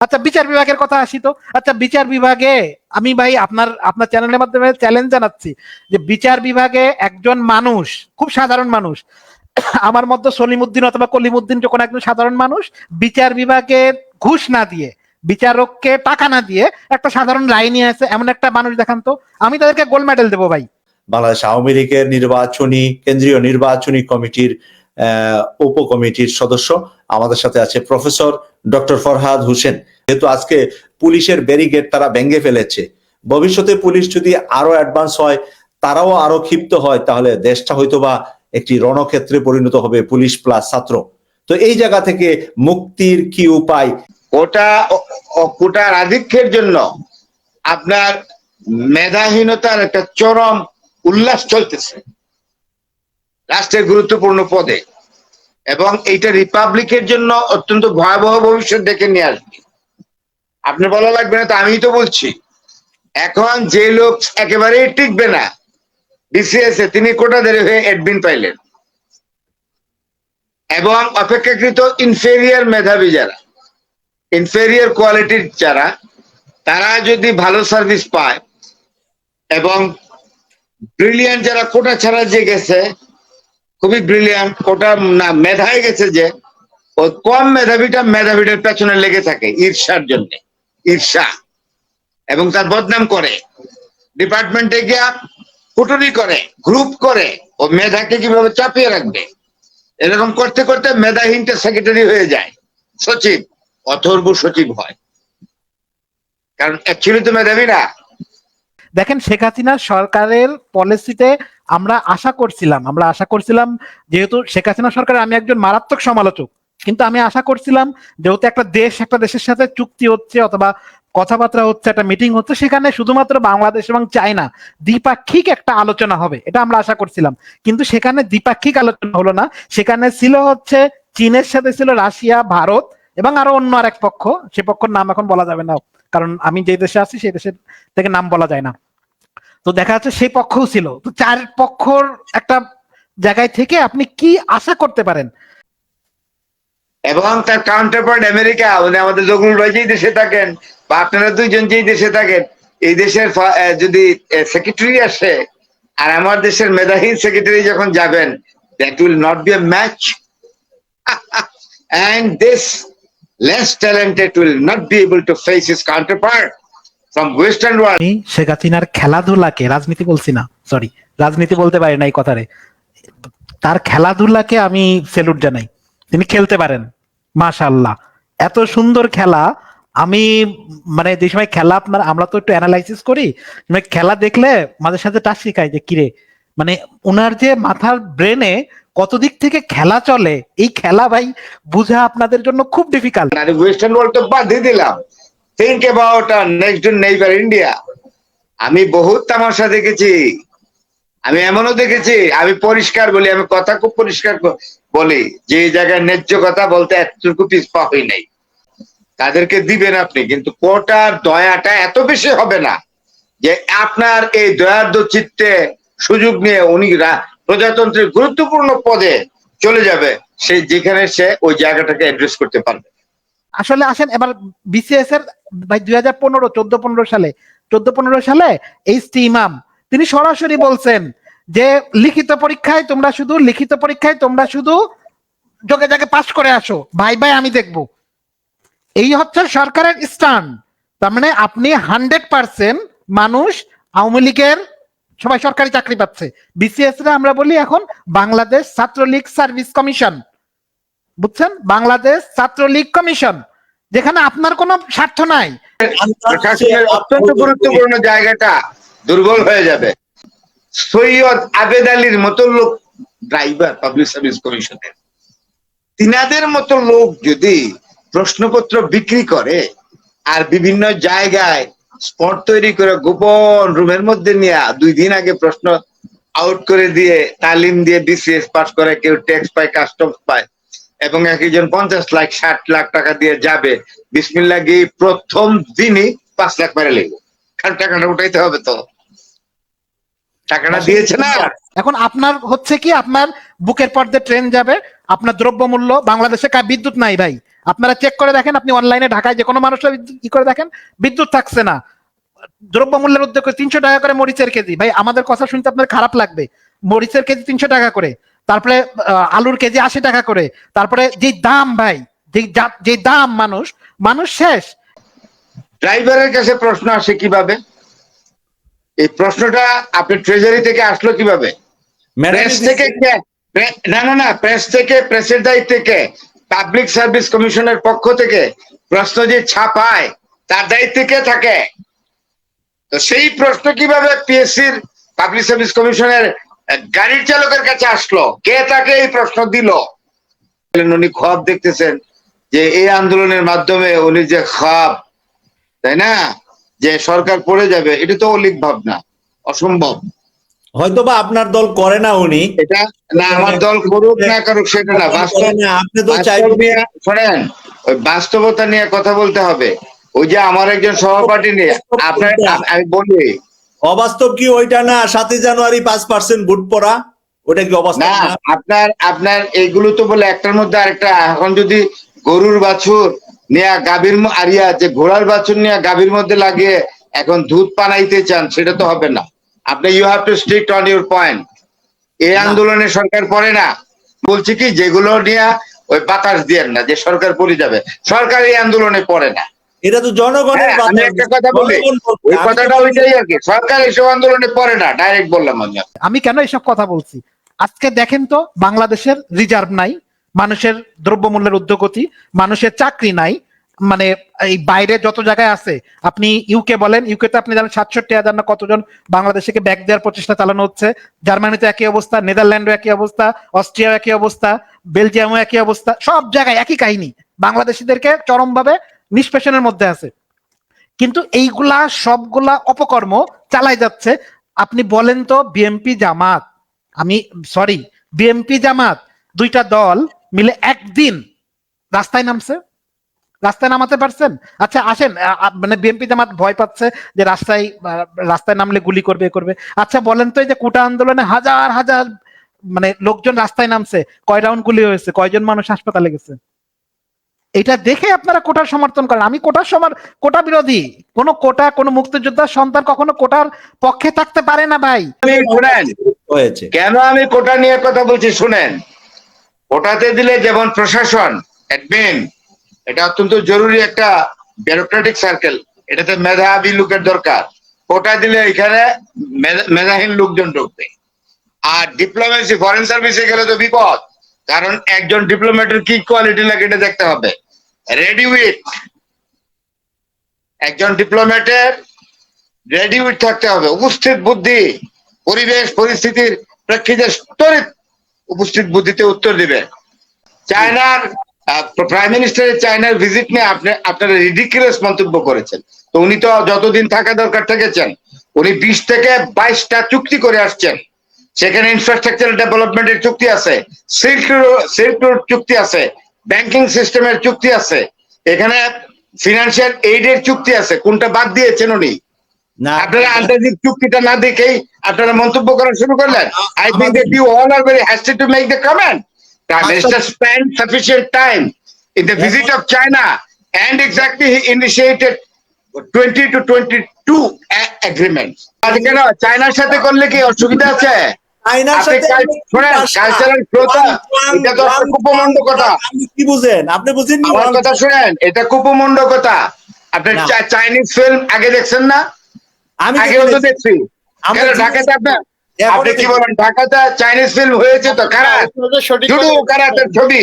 আচ্ছা বিচার বিভাগের কথা আসি তো। আচ্ছা বিচার বিভাগে আমি ভাই আপনার আপনার চ্যানেলের মাধ্যমে চ্যালেঞ্জ জানাচ্ছি যে বিচার বিভাগে একজন মানুষ, খুব সাধারণ মানুষ, আমার মতো সলিমুদ্দিন অথবা কলিমুদ্দিন যখন একজন সাধারণ মানুষ, বিচার বিভাগে ঘুষ না দিয়ে, বিচারককে টাকা না দিয়ে একটা সাধারণ নিয়ে আসে এমন একটা মানুষ দেখান তো। আমি তাদেরকে গোল্ড মেডেল দেবো ভাই। বাংলাদেশ আওয়ামী লীগের নির্বাচনী, কেন্দ্রীয় নির্বাচনী কমিটির উপকমিটির সদস্য। আমাদের সাথে আছে প্রফেসর ডক্টর ফরহাদ হোসেন। যেহেতু আজকে পুলিশের ব্যারিগেড তারা ভেঙে ফেলেছে, ভবিষ্যতে পুলিশ যদি আরও অ্যাডভান্স হয়, তারাও আরও ক্ষিপ্ত হয়, তাহলে দেশটা হয়তোবা একটি রণক্ষেত্রে পরিণত হবে পুলিশ প্লাস ছাত্র। তো এই জায়গা থেকে মুক্তির কি উপায়? ওটা কোটার আধিক্যের জন্য আপনার মেধাহীনতার একটা চরম উল্লাস চলতেছে। রাষ্ট্রের গুরুত্বপূর্ণ পদে। এবং এইটা রিপাবলিকের জন্য অত্যন্ত ভয়াবহ ভবিষ্যৎ ডেকে নিয়ে আসবে। আপনি বলা লাগবে না, তো আমিই তো বলছি। এখন যে লোক একেবারেই টিকবে না বিসিএস এ, তিনি কোটাদের হয়ে এডমিন পাইলেন। এবং অপেক্ষাকৃত ইনফেরিয়ার মেধাবী যারা ইনফেরিয়ার কোয়ালিটির যারা, তারা যদি ভালো সার্ভিস পায় এবং ব্রিলিয়ান্ট যারা কোটা ছাড়া যে গেছে খুবই ব্রিলিয়ান্ট কোটা না মেধায় গেছে যে, ও কম মেধাবীটা মেধাবীটার পেছনে লেগে থাকে ঈর্ষার জন্য, ঈর্ষা। এবং তার বদনাম করে। ডিপার্টমেন্টে গিয়া কুটুরি করে গ্রুপ করে, ও মেধাকে কীভাবে চাপিয়ে রাখবে? এরকম করতে করতে মেধাহীনটা সেক্রেটারি হয়ে যায়। সচিব, অথর্ব সচিব হয়। কারণ অ্যাকচুয়ালি তো মেধাবী না দেখেন শেখ হাসিনা সরকারের পলিসিতে আমরা আশা করছিলাম, আমরা আশা করছিলাম যেহেতু শেখ হাসিনা সরকারের আমি একজন মারাত্মক সমালোচক, কিন্তু আমি আশা করছিলাম যেহেতু একটা দেশ, একটা দেশের সাথে চুক্তি হচ্ছে অথবা কথাবার্তা হচ্ছে, একটা মিটিং হচ্ছে, সেখানে শুধুমাত্র বাংলাদেশ এবং চায়না দ্বিপাক্ষিক একটা আলোচনা হবে, এটা আমরা আশা করছিলাম। কিন্তু সেখানে দ্বিপাক্ষিক আলোচনা হলো না, সেখানে ছিল হচ্ছে চীনের সাথে ছিল রাশিয়া, ভারত এবং আরও অন্য আর এক পক্ষ, সে পক্ষের নাম এখন বলা যাবে না। কারণ আমি যে দেশে আছি, সেই দেশের থেকে নাম বলা যায় না। তো দেখা যাচ্ছে সেই পক্ষও ছিল। তো চার পক্ষর একটা জায়গায় থেকে আপনি কি আশা করতে পারেন? এবং তার কাউন্টার পার্ট আমেরিকা মানে আমাদের জগুল ভাই যেই দেশে থাকেন, বা আপনারা দুইজন যেই দেশে থাকেন, এই দেশের যদি সেক্রেটারি আসে, আর আমার দেশের মেধাহীন সেক্রেটারি যখন যাবেন that will not be a match and this less talented will not be able to face his counterpart from western world. Sheikh হাসিনার খেলাধুলাকে, রাজনীতি বলছি না সরি রাজনীতি বলতে পারি না এই কথারে। তার খেলাধুলাকে আমি সেলুট জানাই। তিনি খেলতে পারেন মাশাল্লাহ এত সুন্দর খেলা, আমি মানে যে সময় খেলা আপনার, আমরা তো একটু অ্যানালাইসিস করি মানে খেলা দেখলে মাঝে সাথে টাচ শিখাই যে, কিরে মানে ওনার যে মাথার ব্রেনে কত দিক থেকে খেলা চলে, এই খেলা ভাই বুঝা আপনাদের জন্য খুব ডিফিকাল্ট আর ওয়েস্টার্ন ওয়ার্ল্ড তো বাদ দিয়ে দিলাম। Think about our next neighbour India আমি বহুত তামাশা দেখেছি। আমি এমনও দেখেছি, আমি পরিষ্কার বলি, আমি কথা খুব পরিষ্কার বলি, যে জায়গায় ন্যায্য কথা বলতে এতটুকু পিছপা হই নাই। তাদেরকে দিবেন আপনি, কিন্তু কোটার দয়াটা এত বেশি হবে না, যে আপনার এই দয়ার্দ চিত্তে সুযোগ নিয়ে উনি প্রজাতন্ত্রের গুরুত্বপূর্ণ পদে চলে যাবে সেই যেখানে সে ওই জায়গাটাকে অ্যাড্রেস করতে পারবে। আসলে আসেন, এবার বিসিএস এর ভাই দুই হাজার পনেরো, চোদ্দ পনেরো সালে, চোদ্দ পনেরো সালে এইচ টি ইমাম, তিনি সরাসরি বলছেন যে, লিখিত পরীক্ষায় তোমরা শুধু, লিখিত পরীক্ষায় তোমরা শুধু যোগে যোগে পাশ করে আসো, ভাই ভাই আমি দেখব। এই হচ্ছে সরকারের স্টান তার মানে আপনি হান্ড্রেড পার্সেন্ট মানুষ আওয়ামী লীগের সবাই সরকারি চাকরি পাচ্ছে। বিসিএস রে আমরা বলি এখন বাংলাদেশ ছাত্রলীগ সার্ভিস কমিশন। বুঝছেন? বাংলাদেশ ছাত্রলীগ কমিশন, যেখানে আপনার কোনো স্বার্থ নাই। অত্যন্ত গুরুত্বপূর্ণ জায়গাটা দুর্বল হয়ে যাবে। সৈয়দ আবেদ আলীর মতো লোক ড্রাইভার পাবলিক সার্ভিস কমিশনের তিনাদের মতো লোক যদি প্রশ্নপত্র বিক্রি করে আর বিভিন্ন জায়গায় স্পট তৈরি করে গোপন রুমের মধ্যে নিয়ে দুই দিন আগে প্রশ্ন আউট করে দিয়ে তালিম দিয়ে বিসিএস পাস করে কেউ ট্যাক্স পায় কাস্টমস পায় এবং একজন পঞ্চাশ লাখ ষাট লাখ টাকা দিয়ে যাবে। বিসমিল্লা গিয়ে প্রথম দিনই পাঁচ লাখ মেরে লেগো কারণ টাকাটা উঠাইতে হবে তো। টাকাটা দিয়েছে না। এখন আপনার হচ্ছে কি আপনার বুকের পর্দে ট্রেন যাবে আপনার দ্রব্যমূল্য বাংলাদেশে কা- বিদ্যুৎ নাই ভাই। আপনারা চেক করে দেখেন আপনি অনলাইনে ঢাকায় যে কোনো মানুষের ই করে দেখেন বিদ্যুৎ থাকছে না। দ্রব্যমূল্যের উদ্যোগ তিনশো টাকা করে মরিচের কেজি। ভাই আমাদের কথা শুনতে আপনার খারাপ লাগবে। মরিচের কেজি তিনশো টাকা করে তারপরে আলুর কেজি আশি টাকা করে। তারপরে যে দাম ভাই যে দাম মানুষ মানুষ শেষ। ড্রাইভারের কাছে প্রশ্ন আসে কীভাবে? এই প্রশ্নটা আপনি ট্রেজারি থেকে আসলো কীভাবে? থেকে কে- না না না প্রেস থেকে প্রেসের দায়িত্ব থেকে পাবলিক সার্ভিস কমিশনের পক্ষ থেকে প্রশ্ন যে ছাপায়, তার দায়িত্ব কে থাকে? তো সেই প্রশ্ন কীভাবে পিএসসির পাবলিক সার্ভিস কমিশনের গাড়ির চালকের কাছে আসলো? কে তাকে এই প্রশ্ন দিল? উনি খব দেখতেছেন যে এই আন্দোলনের মাধ্যমে উনি যে খাব, তাই না? যে সরকার পড়ে যাবে, এটা তো অলিক ভাবনা, অসম্ভব। হয়তো বা আপনার দল করে না উনি। এটা না আমার দল করুক না করুক সেটা না বাস্তব আপনি তো চাইবেন শোনেন বাস্তবতা নিয়ে কথা বলতে হবে। ওই যে আমার একজন সহপাঠী নিয়ে আপনার আমি বলি। অবাস্তব কি ওইটা না সাতই জানুয়ারি পাঁচ পার্সেন্ট ভোট পড়া? ওটা কি অবাস্তব না আপনার আপনার এইগুলো তো বলে একটার মধ্যে আরেকটা। এখন যদি গরুর বাছুর নিয়ে গাভীর আরিয়া যে ঘোড়ার বাছুর নিয়ে গাভীর মধ্যে লাগিয়ে এখন দুধ পানাইতে চান সেটা তো হবে না। আপনি you have to strict on your point এই আন্দোলনে সরকার পড়ে না। বলছি কি যেগুলো নিয়ে ওই বাতাস দিয়ে না যে সরকার পড়ে যাবে। সরকার এই আন্দোলনে পড়ে না। এটা তো জনগণের হ্যাঁ, বাতাস। একটা কথা বলি। ওই কথাটা ওইটাই আর কি। সরকার এইসব আন্দোলনে পড়ে না ডাইরেক্ট বললাম আমি। আমি কেন এসব কথা বলছি? আজকে দেখেন তো বাংলাদেশের রিজার্ভ নাই মানুষের দ্রব্যমূল্যের উদ্যোগতি মানুষের চাকরি নাই মানে এই বাইরে যত জায়গায় আছে, আপনি ইউকে বলেন ইউকে তে আপনি জানেন সাতষট্টি হাজার না কতজন বাংলাদেশকে ব্যাগ দেওয়ার প্রচেষ্টা চালানো হচ্ছে। জার্মানিতে একই অবস্থা, নেদারল্যান্ডও একই অবস্থা, অস্ট্রিয়াও একই অবস্থা, বেলজিয়ামও একই অবস্থা, সব জায়গায় একই কাহিনী। বাংলাদেশিদেরকে চরমভাবে নিষ্পেষণের মধ্যে আছে। কিন্তু এইগুলা সবগুলা অপকর্ম চালাই যাচ্ছে। আপনি বলেন তো বিএমপি জামাত, আমি সরি বিএমপি জামাত, দুইটা দল মিলে একদিন রাস্তায় নামছে। রাস্তায় নামাতে পারছেন? আচ্ছা আসেন মানে বিএনপি জামাত ভয় পাচ্ছে যে রাস্তায় রাস্তায় নামলে গুলি করবে করবে। আচ্ছা বলেন তো এই যে কোটা আন্দোলনে হাজার হাজার মানে লোকজন রাস্তায় নামছে কয় রাউন্ড গুলি হয়েছে কয়জন মানুষ হাসপাতালে গেছে? এটা দেখে আপনারা কোটার সমর্থন করেন। আমি কোটার সমর কোটা বিরোধী। কোন কোটা কোন মুক্তিযোদ্ধার সন্তান কখনো কোটার পক্ষে থাকতে পারে না ভাই। শুনেন কেন আমি কোটা নিয়ে কথা বলছি শুনেন? কোটাতে দিলে যেমন প্রশাসন অ্যাডমিন এটা অত্যন্ত জরুরি একটা ব্যুরোক্রেটিক সার্কেল এটাতে মেধাবী লোকের দরকার। কোটা দিলে এখানে মেধাহীন লোকজন ঢুকবে। আর ডিপ্লোমেসি ফরেন সার্ভিসে গেলে তো বিপদ। কারণ একজন ডিপ্লোমেটের কি কোয়ালিটি লাগে এটা দেখতে হবে। রেডি উইথ একজন ডিপ্লোমেটের রেডি উইথ থাকতে হবে। উপস্থিত বুদ্ধি, পরিবেশ, পরিস্থিতির প্রেক্ষিতে উপস্থিত বুদ্ধিতে উত্তর দিবে। চায়নার প্রাইম মিনিস্টারের চায়নার ভিজিট নিয়ে আপনি আপনারা রিডিকুলাস মন্তব্য করেছেন। তো উনি তো যতদিন থাকা দরকার থেকেছেন উনি বিশ থেকে বাইশটা চুক্তি করে আসছেন। সেখানে ইনফ্রাস্ট্রাকচার ডেভেলপমেন্টের চুক্তি আছে সিল্ক সিল্ক রোড চুক্তি আছে ব্যাংকিং সিস্টেমের চুক্তি আছে এখানে ফিনান্সিয়াল এইডের চুক্তি আছে। কোনটা বাদ দিয়েছেন উনি? না। আপনারা আন্তর্জাতিক চুক্তিটা না দেখেই আপনারা মন্তব্য করা শুরু করলেন। I think that you all are very hasty to make the comment Prime Minister spent sufficient time in the visit of China and exactly he initiated 20 to 22 agreements. কেন? চায়নার সাথে করলে কি অসুবিধা আছে? চায়নার আপনি সাথে কাল- শোনেন, cultural এটা তো কুপমন্ড কথা। আপনি কি বুঝেন? আপনি বুঝেন আমার কথা শুনেন এটা কুপমন্ড কথা। আপনি চাইনিজ ফিল্ম আগে দেখছেন না? আমি আগেও তো দেখছি। ঢাকাতে আপনার আপনি কি বলেন ঢাকাতে চাইনিজ ফিল্ম হয়েছে তো কারা? শুধু কারাতের ছবি?